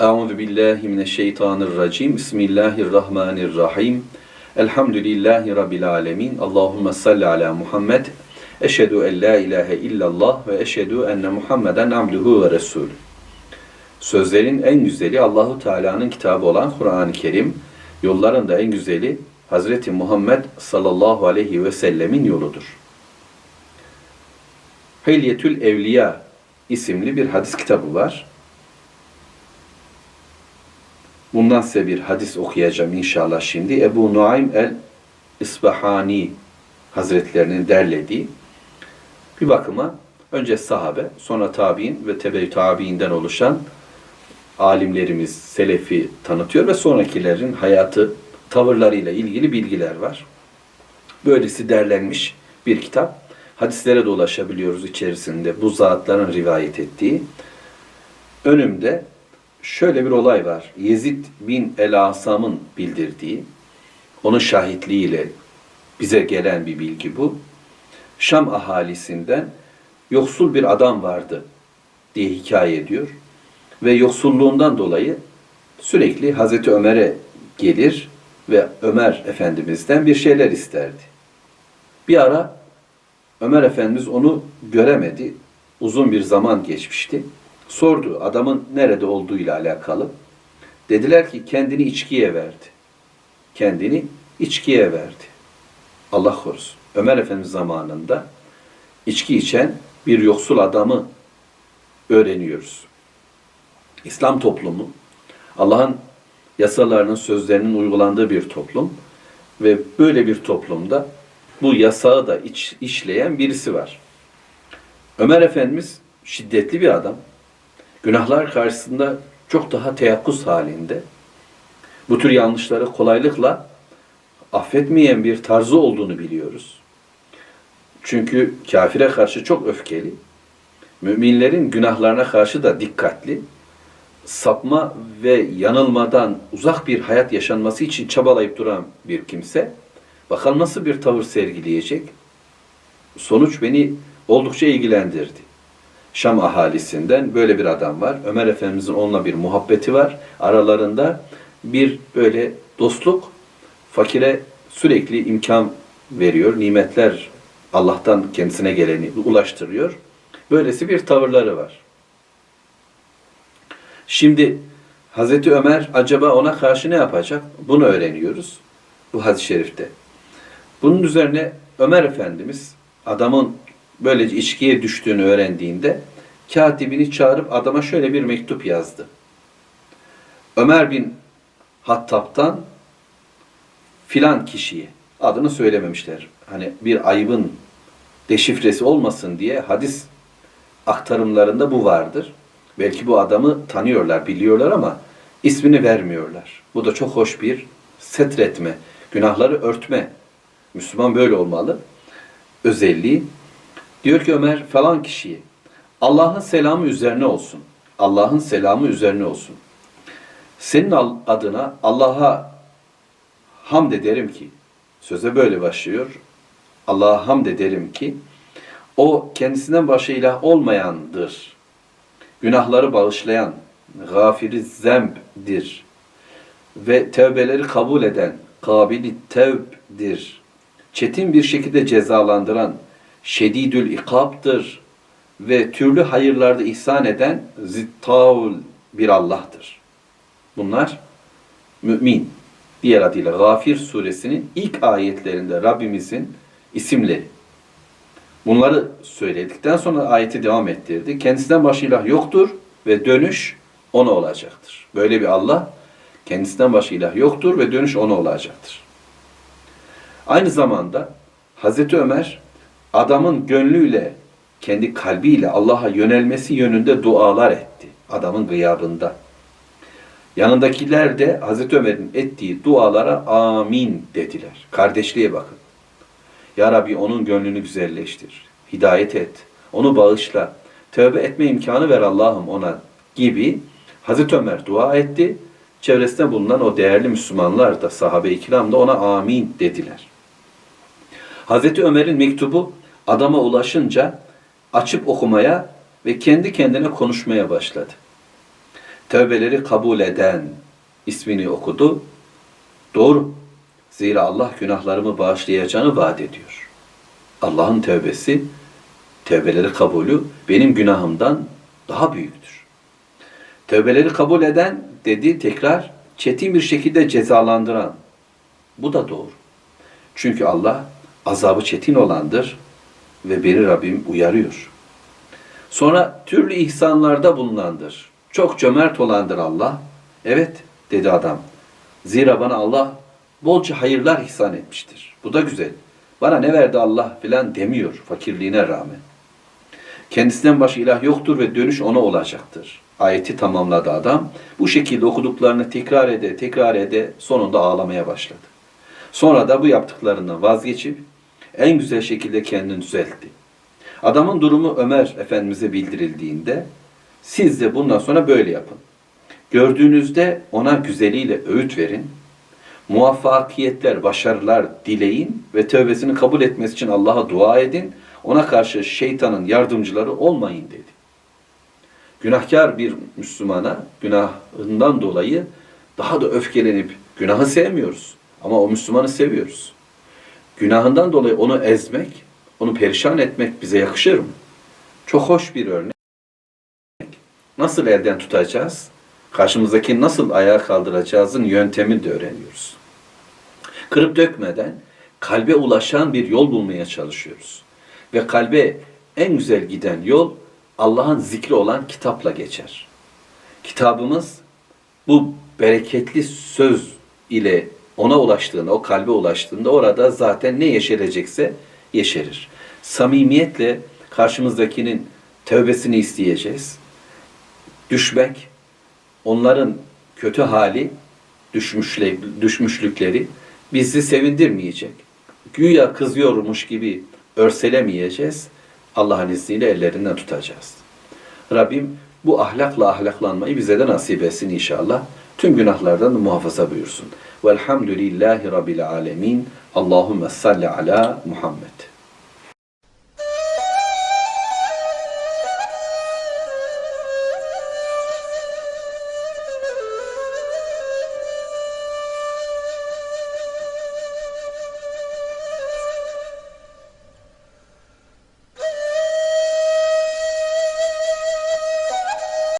Euzu billahi mineşşeytanirracim. Bismillahirrahmanirrahim. Elhamdülillahi rabbil alamin. Allahumme salli ala Muhammed. Eşhedü en la ilahe illallah ve eşhedü enne Muhammeden abduhu ve resulü. Sözlerin en güzeli Allahu Teala'nın kitabı olan Kur'an-ı Kerim. Yolların da en güzeli Hazreti Muhammed sallallahu aleyhi ve sellemin yoludur. Hilyetül Evliya isimli bir hadis kitabı var. Bundan size bir hadis okuyacağım inşallah şimdi. Ebu Nuaym el-İsbahani Hazretlerinin derlediği bir bakıma önce sahabe, sonra tabi'in ve tebe tabi'inden oluşan alimlerimiz selefi tanıtıyor ve sonrakilerin hayatı, tavırlarıyla ilgili bilgiler var. Böylesi derlenmiş bir kitap. Hadislere de ulaşabiliyoruz içerisinde bu zatların rivayet ettiği. Önümde şöyle bir olay var. Yezid bin El-Asam'ın bildirdiği, onun şahitliğiyle bize gelen bir bilgi bu. Şam ahalisinden yoksul bir adam vardı diye hikaye ediyor. Ve yoksulluğundan dolayı sürekli Hazreti Ömer'e gelir ve Ömer Efendimiz'den bir şeyler isterdi. Bir ara Ömer Efendimiz onu göremedi. Uzun bir zaman geçmişti. Sordu adamın nerede olduğuyla alakalı. Dediler ki kendini içkiye verdi. Kendini içkiye verdi. Allah korusun. Ömer Efendimiz zamanında içki içen bir yoksul adamı öğreniyoruz. İslam toplumu Allah'ın yasalarının sözlerinin uygulandığı bir toplum ve böyle bir toplumda bu yasağı da iç, işleyen birisi var. Ömer Efendimiz şiddetli bir adam. Günahlar karşısında çok daha teyakkuz halinde. Bu tür yanlışları kolaylıkla affetmeyen bir tarzı olduğunu biliyoruz. Çünkü kafire karşı çok öfkeli. Müminlerin günahlarına karşı da dikkatli. Sapma ve yanılmadan uzak bir hayat yaşanması için çabalayıp duran bir kimse. Bakalım nasıl bir tavır sergileyecek? Sonuç beni oldukça ilgilendirdi. Şam ahalisinden böyle bir adam var. Ömer Efendimizin onunla bir muhabbeti var. Aralarında bir böyle dostluk, fakire sürekli imkan veriyor. Nimetler Allah'tan kendisine geleni ulaştırıyor. Böylesi bir tavırları var. Şimdi Hazreti Ömer acaba ona karşı ne yapacak? Bunu öğreniyoruz bu hadis-i şerifte. Bunun üzerine Ömer Efendimiz adamın böylece içkiye düştüğünü öğrendiğinde katibini çağırıp adama şöyle bir mektup yazdı. Ömer bin Hattab'tan filan kişiye adını söylememişler. Hani bir ayıbın deşifresi olmasın diye hadis aktarımlarında bu vardır. Belki bu adamı tanıyorlar, biliyorlar ama ismini vermiyorlar. Bu da çok hoş bir setretme, günahları örtme. Müslüman böyle olmalı. Özelliği. Diyor ki Ömer falan kişiye Allah'ın selamı üzerine olsun. Allah'ın selamı üzerine olsun. Senin adına Allah'a hamd ederim ki, söze böyle başlıyor. Allah'a hamd ederim ki, o kendisinden başka ilah olmayandır. Günahları bağışlayan, gafiri zembdir. Ve tevbeleri kabul eden, kabili tevbdir. Çetin bir şekilde cezalandıran, şedidül ikaptır ve türlü hayırlarda ihsan eden zittavul bir Allah'tır. Bunlar mümin, diğer adıyla Gafir suresinin ilk ayetlerinde Rabbimizin isimleri. Bunları söyledikten sonra ayeti devam ettirdi. Kendisinden başka ilah yoktur ve dönüş ona olacaktır. Böyle bir Allah kendisinden başka ilah yoktur ve dönüş ona olacaktır. Aynı zamanda Hazreti Ömer adamın gönlüyle, kendi kalbiyle Allah'a yönelmesi yönünde dualar etti. Adamın gıyabında. Yanındakiler de Hazreti Ömer'in ettiği dualara amin dediler. Kardeşliğe bakın. Ya Rabbi onun gönlünü güzelleştir. Hidayet et. Onu bağışla. Tövbe etme imkanı ver Allah'ım ona gibi Hazreti Ömer dua etti. Çevresinde bulunan o değerli Müslümanlar da sahabe-i kiram da ona amin dediler. Hazreti Ömer'in mektubu adama ulaşınca açıp okumaya ve kendi kendine konuşmaya başladı. tövbeleri kabul eden ismini okudu. Doğru. Zira Allah günahlarımı bağışlayacağını vaat ediyor. Allah'ın tövbesi, tövbeleri kabulü benim günahımdan daha büyüktür. Tövbeleri kabul eden dedi tekrar çetin bir şekilde cezalandıran. Bu da doğru. Çünkü Allah azabı çetin olandır ve beni Rabbim uyarıyor. Sonra türlü ihsanlarda bulunandır. Çok cömert olandır Allah. Evet dedi adam. Zira bana Allah bolca hayırlar ihsan etmiştir. Bu da güzel. Bana ne verdi Allah filan demiyor fakirliğine rağmen. Kendisinden başka ilah yoktur ve dönüş ona olacaktır. Ayeti tamamladı adam. Bu şekilde okuduklarını tekrar ede, tekrar ede sonunda ağlamaya başladı. Sonra da bu yaptıklarından vazgeçip en güzel şekilde kendini düzeltti. Adamın durumu Ömer Efendimiz'e bildirildiğinde siz de bundan sonra böyle yapın. Gördüğünüzde ona güzeliyle öğüt verin. Muvaffakiyetler, başarılar dileyin ve tövbesini kabul etmesi için Allah'a dua edin. Ona karşı şeytanın yardımcıları olmayın dedi. Günahkar bir Müslümana günahından dolayı daha da öfkelenip günahı sevmiyoruz. Ama o Müslümanı seviyoruz. Günahından dolayı onu ezmek, onu perişan etmek bize yakışır mı? Çok hoş bir örnek. Nasıl elden tutacağız? Karşımızdaki nasıl ayağa kaldıracağızın yöntemini de öğreniyoruz. Kırıp dökmeden kalbe ulaşan bir yol bulmaya çalışıyoruz. Ve kalbe en güzel giden yol Allah'ın zikri olan kitapla geçer. Kitabımız bu bereketli söz ile ona ulaştığında, o kalbe ulaştığında orada zaten ne yeşerecekse yeşerir. Samimiyetle karşımızdakinin tövbesini isteyeceğiz. Düşmek, onların kötü hali, düşmüşle, düşmüşlükleri bizi sevindirmeyecek. Güya kızıyormuş gibi örselemeyeceğiz. Allah'ın izniyle ellerinden tutacağız. Rabbim bu ahlakla ahlaklanmayı bize de nasip etsin inşallah. Tüm günahlardan da muhafaza buyursun. Velhamdülillahi Rabbil alemin. Allahümme salli ala Muhammed.